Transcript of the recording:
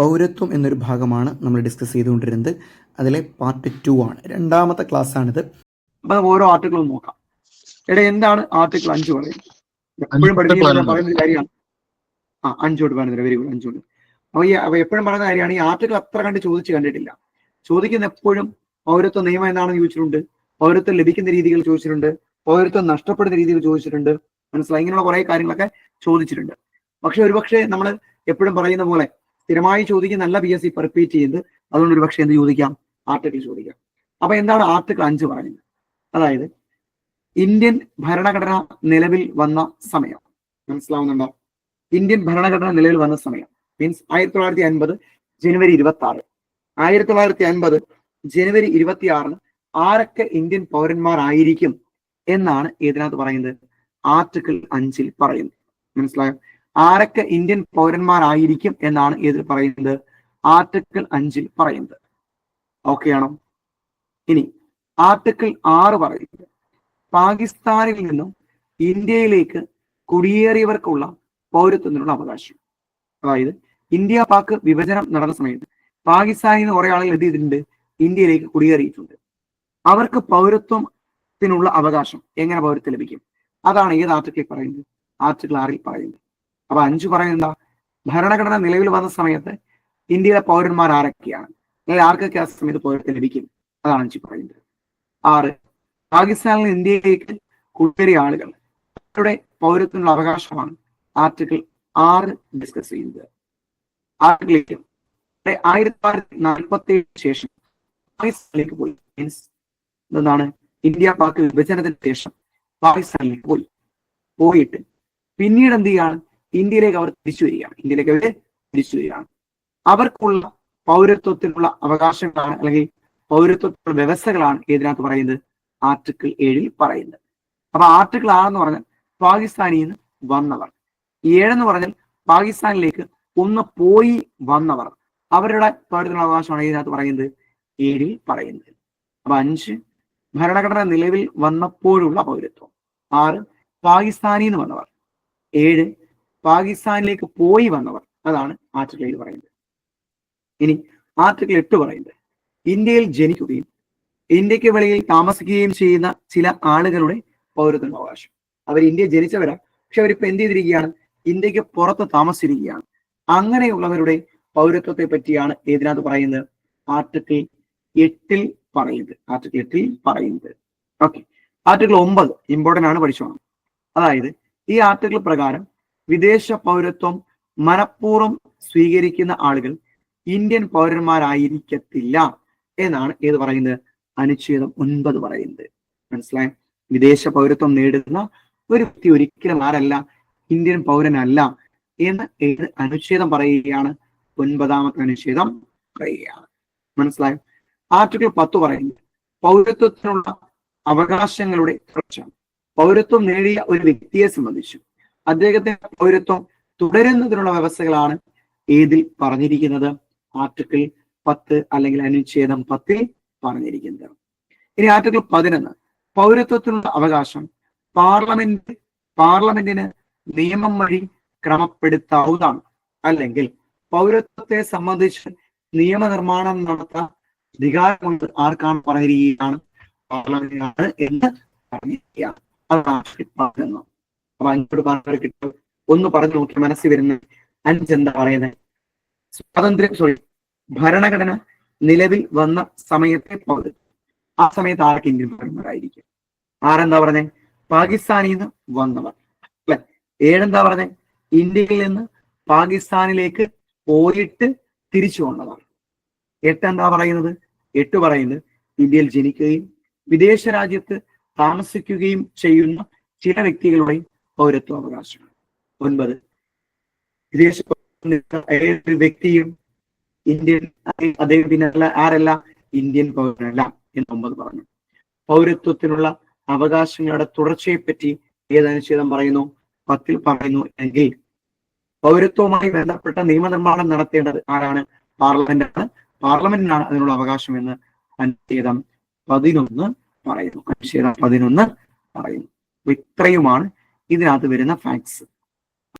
പൗരത്വം എന്നൊരു ഭാഗമാണ് നമ്മൾ ഡിസ്കസ് ചെയ്തുകൊണ്ടിരുന്നത്. അതിലെ പാർട്ട് ടു ആണ്. രണ്ടാമത്തെ ക്ലാസ് ആണിത്. അപ്പൊ നമുക്ക് ഓരോ ആർട്ടിക്കിളും നോക്കാം. എടാ എന്താണ് ആർട്ടിക്കിൾ അഞ്ച് പറയുന്നത്? എപ്പോഴും പഠിപ്പിക്കുന്ന പറയുന്ന കാര്യമാണ്. ആ അഞ്ചോട്ട് പറയുന്നത് വെരി ഗുഡ് അഞ്ചോട്ട് അപ്പൊ ഈ എപ്പോഴും പറയുന്ന കാര്യമാണ് ഈ ആർട്ടിക്കിൾ അത്ര കണ്ട് ചോദിച്ച് കണ്ടിട്ടില്ല. ചോദിക്കുന്ന എപ്പോഴും പൗരത്വ നിയമം എന്താണെന്ന് ചോദിച്ചിട്ടുണ്ട് പൗരത്വം ലഭിക്കുന്ന രീതികൾ ചോദിച്ചിട്ടുണ്ട് പൗരത്വം നഷ്ടപ്പെടുന്ന രീതികൾ ചോദിച്ചിട്ടുണ്ട്. മനസ്സിലായി? ഇങ്ങനെയുള്ള കുറെ കാര്യങ്ങളൊക്കെ ചോദിച്ചിട്ടുണ്ട്. പക്ഷെ ഒരുപക്ഷെ നമ്മൾ എപ്പോഴും പറയുന്ന പോലെ സ്ഥിരമായി ചോദിക്കുന്നല്ല പി എസ് സി റിപ്പീറ്റ് ചെയ്യുന്നത് അതുകൊണ്ട് ഒരു പക്ഷേ എന്ത് ചോദിക്കാം? ആർട്ടിക്കിൾ ചോദിക്കാം. അപ്പൊ എന്താണ് ആർട്ടിക്കിൾ അഞ്ച് പറയുന്നത്? അതായത് ഇന്ത്യൻ ഭരണഘടന നിലവിൽ വന്ന സമയം. മനസ്സിലാവുന്നുണ്ടോ? ഇന്ത്യൻ ഭരണഘടന നിലവിൽ വന്ന സമയം. മീൻസ് ആയിരത്തി തൊള്ളായിരത്തി അൻപത് ജനുവരി ഇരുപത്തി ആറ് ആയിരത്തി തൊള്ളായിരത്തി അൻപത് ജനുവരി ഇരുപത്തി ആറിന് ആരൊക്കെ ഇന്ത്യൻ പൗരന്മാരായിരിക്കും എന്നാണ് ഇതിനകത്ത് പറയുന്നത്. ആർട്ടിക്കിൾ അഞ്ചിൽ പറയുന്നത്. മനസ്സിലായോ? ആരൊക്കെ ഇന്ത്യൻ പൗരന്മാരായിരിക്കും എന്നാണ് ഇതിൽ പറയുന്നത്? ആർട്ടിക്കിൾ അഞ്ചിൽ പറയുന്നത്. ആണോ? ഇനി ആർട്ടിക്കിൾ ആറ് പറയുന്നത്. പാകിസ്ഥാനിൽ നിന്നും ഇന്ത്യയിലേക്ക് കുടിയേറിയവർക്കുള്ള പൗരത്വത്തിനുള്ള അവകാശം. അതായത് ഇന്ത്യ പാക് വിഭജനം നടന്ന സമയത്ത് പാകിസ്ഥാനിൽ നിന്ന് കുറെ ആളുകൾ എന്ത് ചെയ്തിട്ടുണ്ട്? ഇന്ത്യയിലേക്ക് കുടിയേറിയിട്ടുണ്ട്. അവർക്ക് പൗരത്വത്തിനുള്ള അവകാശം എങ്ങനെ പൗരത്വം ലഭിക്കും? അതാണ് ഏത് ആർട്ടിക്കിൾ പറയുന്നത്? ആർട്ടിക്കിൾ ആറിൽ പറയുന്നത്. അപ്പൊ അഞ്ചു പറയുന്നത് എന്താ? ഭരണഘടന നിലവിൽ വന്ന സമയത്ത് ഇന്ത്യയിലെ പൗരന്മാർ ആരൊക്കെയാണ്? അല്ലെങ്കിൽ ആർക്കൊക്കെ ആ സമയത്ത് പൗരത്വം ലഭിക്കും? അതാണ് അഞ്ചു പറയുന്നത്. ആറ് പാകിസ്ഥാനിൽ നിന്ന് ഇന്ത്യയിലേക്ക് കുടിയേറിയ ആളുകൾ അവരുടെ പൗരത്വത്തിനുള്ള അവകാശമാണ് ആർട്ടിക്കിൾ ആറ് ഡിസ്കസ് ചെയ്യുന്നത്. ആർട്ടിക്കിൾ ആയിരത്തി തൊള്ളായിരത്തി നാൽപ്പത്തി ഏഴിന് ശേഷം പാകിസ്ഥാനിലേക്ക് പോയി. മീൻസ് എന്താണ്? ഇന്ത്യ പാക് വിഭജനത്തിന് ശേഷം പാകിസ്ഥാനിലേക്ക് പോയി. പോയിട്ട് പിന്നീട് എന്ത് ചെയ്യാണ്? ഇന്ത്യയിലേക്ക് അവർ തിരിച്ചു വരികയാണ്. ഇന്ത്യയിലേക്ക് അവർ തിരിച്ചു വരികയാണ്. അവർക്കുള്ള പൗരത്വത്തിനുള്ള അവകാശങ്ങളാണ് അല്ലെങ്കിൽ പൗരത്വത്തിനുള്ള വ്യവസ്ഥകളാണ് ഇതിനകത്ത് പറയുന്നത് ആർട്ടിക്കിൾ ഏഴിൽ പറയുന്നത്. അപ്പൊ ആർട്ടിക്കിൾ ആറെന്ന് പറഞ്ഞാൽ പാകിസ്ഥാനിൽ നിന്ന് വന്നവർ. ഏഴെന്ന് പറഞ്ഞാൽ പാകിസ്ഥാനിലേക്ക് ഒന്ന് പോയി വന്നവർ. അവരുടെ പൗരത്വത്തിനുള്ള അവകാശമാണ് ഇതിനകത്ത് പറയുന്നത് ഏഴിൽ പറയുന്നത്. അപ്പൊ അഞ്ച് ഭരണഘടന നിലവിൽ വന്നപ്പോഴുള്ള പൗരത്വം. ആറ് പാകിസ്ഥാനിൽ നിന്ന് വന്നവർ. ഏഴ് പാകിസ്ഥാനിലേക്ക് പോയി വന്നവർ. അതാണ് ആർട്ടിക്കിൾ ഏഴ് പറയുന്നത്. ഇനി ആർട്ടിക്കിൾ എട്ട് പറയുന്നത്. ഇന്ത്യയിൽ ജനിക്കുകയും ഇന്ത്യയ്ക്ക് വെളിയിൽ താമസിക്കുകയും ചെയ്യുന്ന ചില ആളുകളുടെ പൗരത്വ അവകാശം. അവർ ഇന്ത്യ ജനിച്ചവരാ പക്ഷെ അവരിപ്പോ എന്ത് ചെയ്തിരിക്കുകയാണ്? ഇന്ത്യയ്ക്ക് പുറത്ത് താമസിച്ചിരിക്കുകയാണ്. അങ്ങനെയുള്ളവരുടെ പൗരത്വത്തെ പറ്റിയാണ് ഇതിനകത്ത് പറയുന്നത് ആർട്ടിക്കിൾ എട്ടിൽ പറയുന്നത്. ആർട്ടിക്കിൾ എട്ടിൽ പറയുന്നത്. ഓക്കെ ആർട്ടിക്കിൾ ഒമ്പത് ഇമ്പോർട്ടന്റ് ആണ് പഠിച്ചോണം. അതായത് ഈ ആർട്ടിക്കിൾ പ്രകാരം വിദേശ പൗരത്വം മനഃപൂർവം സ്വീകരിക്കുന്ന ആളുകൾ ഇന്ത്യൻ പൗരന്മാരായിരിക്കത്തില്ല എന്നാണ് ഏത് പറയുന്നത്? അനുച്ഛേദം ഒൻപത് പറയുന്നത്. മനസ്സിലായി? വിദേശ പൗരത്വം നേടുന്ന ഒരു വ്യക്തി ഒരിക്കലും ആരല്ല ഇന്ത്യൻ പൗരനല്ല എന്ന് ഏത് അനുച്ഛേദം പറയുകയാണ്? ഒൻപതാമത്തെ അനുച്ഛേദം പറയുകയാണ്. മനസ്സിലായോ? ആർട്ടിക്കിൾ പത്ത് പറയുന്നത് പൗരത്വത്തിനുള്ള അവകാശങ്ങളുടെ തുടർച്ച. പൗരത്വം നേടിയ ഒരു വ്യക്തിയെ സംബന്ധിച്ചു അദ്ദേഹത്തിന്റെ പൗരത്വം തുടരുന്നതിനുള്ള വ്യവസ്ഥകളാണ് ഏതിൽ പറഞ്ഞിരിക്കുന്നത്? ആർട്ടിക്കിൾ പത്ത് അല്ലെങ്കിൽ അനുച്ഛേദം പത്തിൽ പറഞ്ഞിരിക്കുന്നത്. ഇനി ആർട്ടിക്കിൾ പതിനൊന്ന്. പൗരത്വത്തിനുള്ള അവകാശം. പാർലമെന്റ് പാർലമെന്റിന് നിയമം വഴി ക്രമപ്പെടുത്താവുന്നതാണ്. അല്ലെങ്കിൽ പൗരത്വത്തെ സംബന്ധിച്ച് നിയമനിർമ്മാണം നടത്താൻ അധികാരമുണ്ട് ആർക്കാണ് പറഞ്ഞിരിക്കുകയാണ് പാർലമെന്റിനാണ് എന്ന് പറഞ്ഞിരിക്കുക അതാണ് പതിനൊന്ന്. അപ്പൊ അഞ്ചോട് പറഞ്ഞവർ കിട്ടും. ഒന്ന് പറഞ്ഞു നോക്കി മനസ്സിൽ വരുന്ന അഞ്ചെന്താ പറയുന്നത് സ്വാതന്ത്ര്യം സോറി ഭരണഘടന നിലവിൽ വന്ന സമയത്തെ പോലെ. ആ സമയത്ത് ആർക്ക് ഇന്ത്യൻ പൗരന്മാരായിരിക്കും ആരെന്താ പറഞ്ഞേ? പാകിസ്ഥാനിൽ നിന്ന് വന്നവർ. അല്ലെ? ഏഴെന്താ പറഞ്ഞേ? ഇന്ത്യയിൽ നിന്ന് പാകിസ്ഥാനിലേക്ക് പോയിട്ട് തിരിച്ചു വന്നവർ. എട്ടെന്താ പറയുന്നത്? എട്ട് പറയുന്നത് ഇന്ത്യയിൽ ജനിക്കുകയും വിദേശ രാജ്യത്ത് താമസിക്കുകയും ചെയ്യുന്ന ചില വ്യക്തികളുടെയും പൗരത്വ അവകാശം. ഒൻപത് വിദേശ ഏതൊരു വ്യക്തിയും ഇന്ത്യൻ അതേ അദ്ദേഹത്തിനല്ല ആരല്ല? ഇന്ത്യൻ പൗരനല്ല എന്ന് ഒമ്പത് പറഞ്ഞു. പൗരത്വത്തിനുള്ള അവകാശങ്ങളുടെ തുടർച്ചയെ പറ്റി അനുച്ഛേദം പറയുന്നു പത്തിൽ പറയുന്നു എങ്കിൽ പൗരത്വവുമായി ബന്ധപ്പെട്ട നിയമനിർമ്മാണം നടത്തേണ്ടത് ആരാണ്? പാർലമെന്റ് ആണ് പാർലമെന്റിനാണ് അതിനുള്ള അവകാശം എന്ന് അനുച്ഛേദം പതിനൊന്ന് പറയുന്നു. അനുച്ഛേദം പതിനൊന്ന് പറയുന്നു. ഇത്രയുമാണ് ഇതിനകത്ത് വരുന്ന ഫാക്ട്സ്